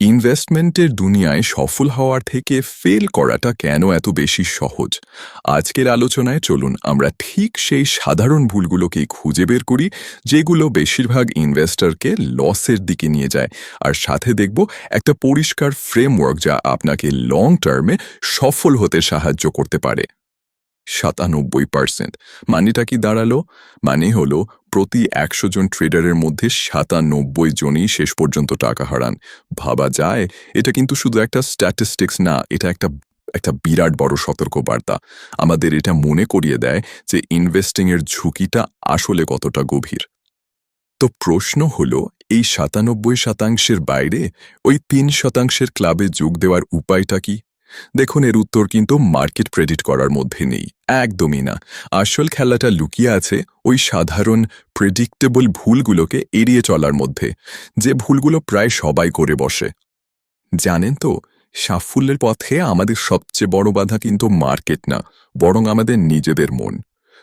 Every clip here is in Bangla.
ইনভেস্টমেন্টের দুনিয়ায় সফল হওয়ার থেকে ফেল করাটা কেন এত বেশি সহজ? আজকের আলোচনায় চলুন, আমরা ঠিক সেই সাধারণ ভুলগুলোকেই খুঁজে বের করি, যেগুলো বেশিরভাগ ইনভেস্টরকে লসের দিকে নিয়ে যায়। আর সাথে দেখব একটা পরিষ্কার ফ্রেমওয়ার্ক যা আপনাকে লং টার্মে সফল হতে সাহায্য করতে পারে। সাতানব্বই পার্সেন্ট মানেটা কি দাঁড়াল? মানে হলো প্রতি একশো জন ট্রেডারের মধ্যে সাতানব্বই জনই শেষ পর্যন্ত টাকা হারান। ভাবা যায়? এটা কিন্তু শুধু একটা স্ট্যাটিস্টিক্স না, এটা একটা একটা বিরাট বড় সতর্কবার্তা। আমাদের এটা মনে করিয়ে দেয় যে ইনভেস্টিংয়ের ঝুঁকিটা আসলে কতটা গভীর। তো প্রশ্ন হলো, এই সাতানব্বই শতাংশের বাইরে ওই তিন শতাংশের ক্লাবে যোগ দেওয়ার উপায়টা কি? দেখুন, এর উত্তর কিন্তু মার্কেট প্রেডিট করার মধ্যে নেই। একদমই না। আসল খেলাটা লুকিয়ে আছে ওই সাধারণ প্রেডিক্টেবল ভুলগুলোকে এড়িয়ে চলার মধ্যে, যে ভুলগুলো প্রায় সবাই করে বসে। জানেন তো, সাফল্যের পথে আমাদের সবচেয়ে বড় বাধা কিন্তু মার্কেট না, বরং আমাদের নিজেদের মন।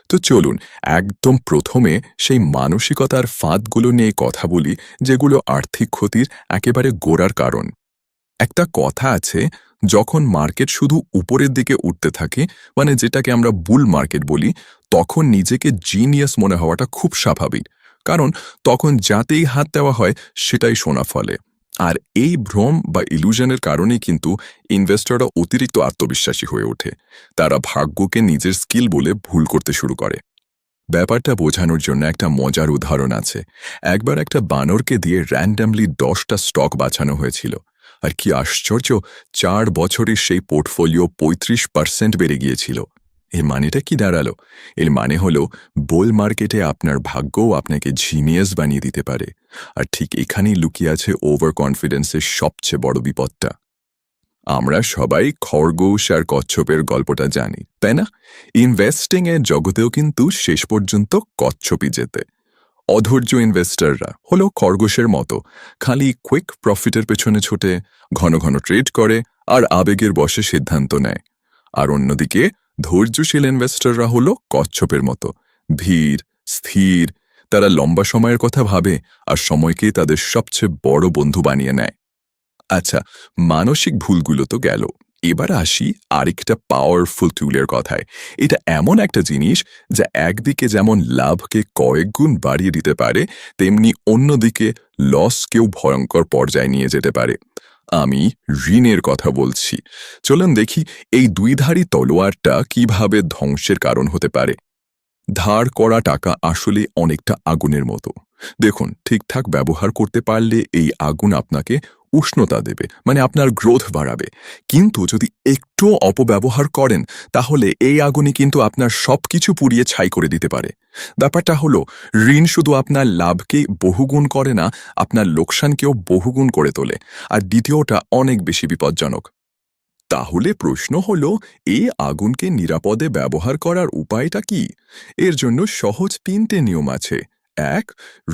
তো চলুন, একদম প্রথমে সেই মানসিকতার ফাঁদগুলো নিয়ে কথা বলি, যেগুলো আর্থিক ক্ষতির একেবারে গোড়ার কারণ। একটা কথা আছে যখন মার্কেট শুধু উপরের দিকে উঠতে থাকে মানে যেটাকে আমরা বুল মার্কেট বলি, তখন নিজেকে জিনিয়াস মনে হওয়াটা খুব স্বাভাবিক। কারণ তখন যাতেই হাত দেওয়া হয়, সেটাই শোনা ফলে। আর এই ভ্রম বা ইলুশনের কারণেই কিন্তু ইনভেস্টররা অতিরিক্ত আত্মবিশ্বাসী হয়ে ওঠে। তারা ভাগ্যকে নিজের স্কিল বলে ভুল করতে শুরু করে। ব্যাপারটা বোঝানোর জন্য একটা মজার উদাহরণ আছে। একবার একটা বানরকে দিয়ে র্যান্ডামলি দশটা স্টক বাঁচানো হয়েছিল। আর কি আশ্চর্য, চার বছরের সেই পোর্টফোলিও পঁয়ত্রিশ পার্সেন্ট বেড়ে গিয়েছিল। এর মানেটা কি দাঁড়াল? এর মানে হলো, বোল মার্কেটে আপনার ভাগ্যও আপনাকে জিনিয়াস বানিয়ে দিতে পারে। আর ঠিক এখানেই লুকিয়ে আছে ওভার কনফিডেন্সের সবচেয়ে বড় বিপদটা। আমরা সবাই খরগোশ আর কচ্ছপের গল্পটা জানি, তাই না? ইনভেস্টিং এর জগতেও কিন্তু শেষ পর্যন্ত কচ্ছপই যেতে। অধৈর্য ইনভেস্টররা হলো খরগোশের মতো, খালি কুইক প্রফিটের পেছনে ছোটে, ঘন ঘন ট্রেড করে আর আবেগের বসে সিদ্ধান্ত নেয়। আর অন্যদিকে ধৈর্যশীল ইনভেস্টররা হলো কচ্ছপের মতো, ধীর, স্থির, তারা লম্বা সময়ের কথা ভাবে আর সময়কে তাদের সবচেয়ে বড় বন্ধু বানিয়ে নেয়। আচ্ছা মানসিক ভুলগুলো তো গেল। এবার আসি আরেকটা পাওয়ারফুল টুলের কথায়। এটা এমন একটা জিনিস যা একদিকে যেমন লাভকে কয়েক গুণ বাড়িয়ে দিতে পারে, তেমনি অন্যদিকে লসকেও ভয়ঙ্কর পর্যায়ে নিয়ে যেতে পারে। আমি ঋণের কথা বলছি। চলুন দেখি এই দুইধারী তলোয়ারটা কীভাবে ধ্বংসের কারণ হতে পারে। ধার করা টাকা আসলে অনেকটা আগুনের মতো। দেখুন, ঠিকঠাক ব্যবহার করতে পারলে এই আগুন আপনাকে উষ্ণতা দেবে মানে আপনার গ্রোথ বাড়াবে। কিন্তু যদি একটু অপব্যবহার করেন, তাহলে এই আগুনই কিন্তু আপনার সবকিছু পুড়িয়ে ছাই করে দিতে পারে। ব্যাপারটা হলো, ঋণ শুধু আপনার লাভকে বহুগুণ করে না, আপনার লোকসানকেও বহুগুণ করে তোলে। আর দ্বিতীয়টা অনেক বেশি বিপজ্জনক। তাহলে প্রশ্ন হল, এই আগুনকে নিরাপদে ব্যবহার করার উপায়টা কি? এর জন্য সহজ তিনটে নিয়ম আছে। এক,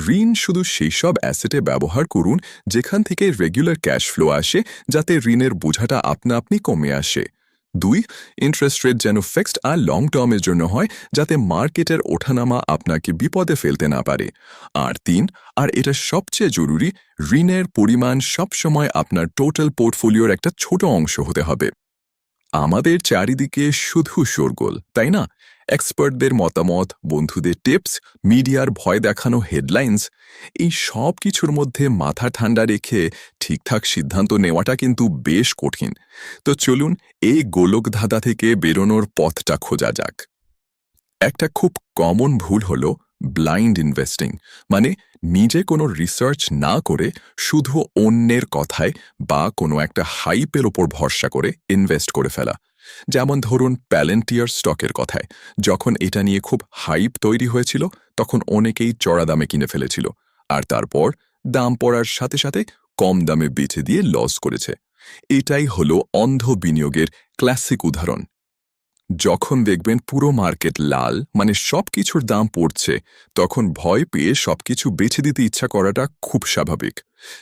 ঋণ শুধু সেই সব অ্যাসেটে ব্যবহার করুন যেখান থেকে রেগুলার ক্যাশ ফ্লো আসে যাতে ঋণের বোঝাটা আপনা আপনি কমে আসে। দুই, ইন্টারেস্ট রেট যেন ফিক্সড আর লং টার্মের জন্য হয় যাতে মার্কেটের ওঠানামা আপনাকে বিপদে ফেলতে না পারে। আর তিন, আর এটা সবচেয়ে জরুরি, ঋণের পরিমাণ সবসময় আপনার টোটাল পোর্টফোলিওর একটা ছোট অংশ হতে হবে। আমাদের চারিদিকে শুধু শোরগোল, তাই না? এক্সপার্টদের মতামত, বন্ধুদের টিপস মিডিয়ার ভয় দেখানো হেডলাইন্স এই সব কিছুর মধ্যে মাথা ঠান্ডা রেখে ঠিকঠাক সিদ্ধান্ত নেওয়াটা কিন্তু বেশ কঠিন। তো চলুন এই গোলকধাঁধা থেকে বেরোনোর পথটা খোঁজা যাক। একটা খুব কমন ভুল হলো ব্লাইন্ড ইনভেস্টিং মানে নিজে কোনো রিসার্চ না করে শুধু অন্যের কথায় বা কোনো একটা হাইপের ওপর ভরসা করে ইনভেস্ট করে ফেলা। যেমন ধরুন প্যালেন্টিয়ার স্টকের কথায়, যখন এটা নিয়ে খুব হাইপ তৈরি হয়েছিল, তখন অনেকেই চড়া দামে কিনে ফেলেছিল, আর তারপর দাম পড়ার সাথে সাথে কম দামে বেচে দিয়ে লস করেছে। এটাই হলো অন্ধ বিনিয়োগের ক্লাসিক উদাহরণ। যখন দেখবেন পুরো মার্কেট লাল মানে সবকিছুর দাম পড়ছে, তখন ভয় পেয়ে সবকিছু বেছে দিতে ইচ্ছা করাটা খুব স্বাভাবিক।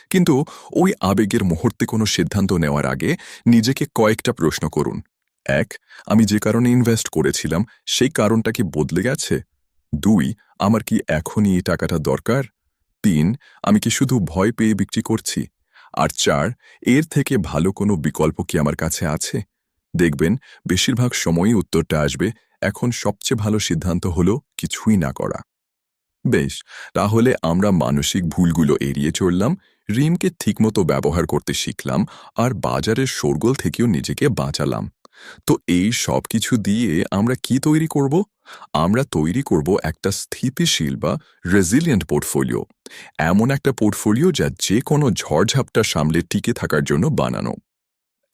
কিন্তু ওই আবেগের মুহূর্তে কোনো সিদ্ধান্ত নেওয়ার আগে নিজেকে কয়েকটা প্রশ্ন করুন। এক, আমি যে কারণে ইনভেস্ট করেছিলাম, সেই কারণটা কি বদলে গেছে? দুই, আমার কি এখনই এই টাকাটা দরকার? তিন, আমি কি শুধু ভয় পেয়ে বিক্রি করছি? আর চার, এর থেকে ভালো কোনো বিকল্প কি আমার কাছে আছে? দেখবেন, বেশিরভাগ সময়ই উত্তরটা আসবে, এখন সবচেয়ে ভালো সিদ্ধান্ত হলো কিছুই না করা। বেশ, তাহলে আমরা মানসিক ভুলগুলো এড়িয়ে চললাম, রিমকে ঠিকমতো ব্যবহার করতে শিখলাম, আর বাজারের শোরগোল থেকেও নিজেকে বাঁচালাম। তো এই সব কিছু দিয়ে আমরা কি তৈরি করব? আমরা তৈরি করব একটা স্থিতিশীল বা রেজিলিয়েন্ট পোর্টফোলিও এমন একটা পোর্টফোলিও যা যে কোনো ঝড়ঝাপটা সামলে টিকে থাকার জন্য বানানো।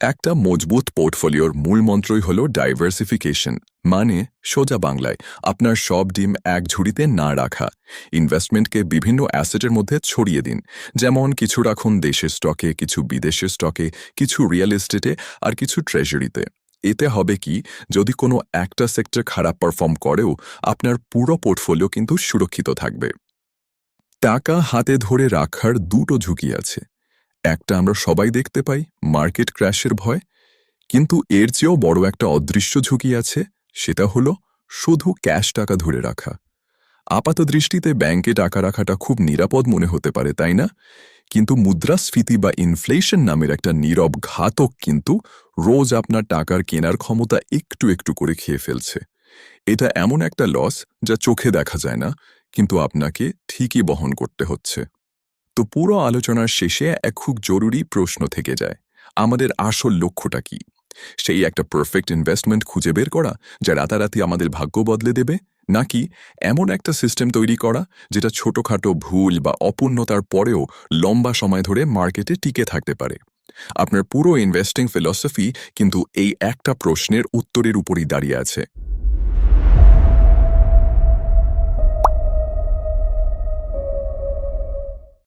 একটা মজবুত পোর্টফোলিওর মূল মন্ত্রই হল ডাইভার্সিফিকেশন মানে সোজা বাংলায়, আপনার সব ডিম এক ঝুড়িতে না রাখা। ইনভেস্টমেন্টকে বিভিন্ন অ্যাসেটের মধ্যে ছড়িয়ে দিন, যেমন কিছু রাখুন দেশের স্টকে কিছু বিদেশের স্টকে কিছু রিয়েল এস্টেটে আর কিছু ট্রেজারিতে এতে হবে কি, যদি কোনো একটা সেক্টর খারাপ পারফর্ম করেও, আপনার পুরো পোর্টফোলিও কিন্তু সুরক্ষিত থাকবে। টাকা হাতে ধরে রাখার দুটো ঝুঁকি আছে। একটা আমরা সবাই দেখতে পাই, মার্কেট ক্র্যাশের ভয়। কিন্তু এর চেয়েও বড় একটা অদৃশ্য ঝুঁকি আছে, সেটা হলো শুধু ক্যাশ টাকা ধরে রাখা। আপাত দৃষ্টিতে ব্যাংকে টাকা রাখাটা খুব নিরাপদ মনে হতে পারে, তাই না? কিন্তু মুদ্রাস্ফীতি বা ইনফ্লেশন নামের একটা নীরব ঘাতক কিন্তু রোজ আপনার টাকার কেনার ক্ষমতা একটু একটু করে খেয়ে ফেলছে। এটা এমন একটা লস যা চোখে দেখা যায় না, কিন্তু আপনাকে ঠিকই বহন করতে হচ্ছে। তো পুরো আলোচনার শেষে এক খুব জরুরি প্রশ্ন থেকে যায়। আমাদের আসল লক্ষ্যটা কি? সেই একটা পারফেক্ট ইনভেস্টমেন্ট খুঁজে বের করা যা রাতারাতি আমাদের ভাগ্য বদলে দেবে? নাকি এমন একটা সিস্টেম তৈরি করা যেটা ছোটখাটো ভুল বা অপূর্ণতার পরেও লম্বা সময় ধরে মার্কেটে টিকে থাকতে পারে? আপনার পুরো ইনভেস্টিং ফিলসফি কিন্তু এই একটা প্রশ্নের উত্তরের উপরই দাঁড়িয়ে আছে।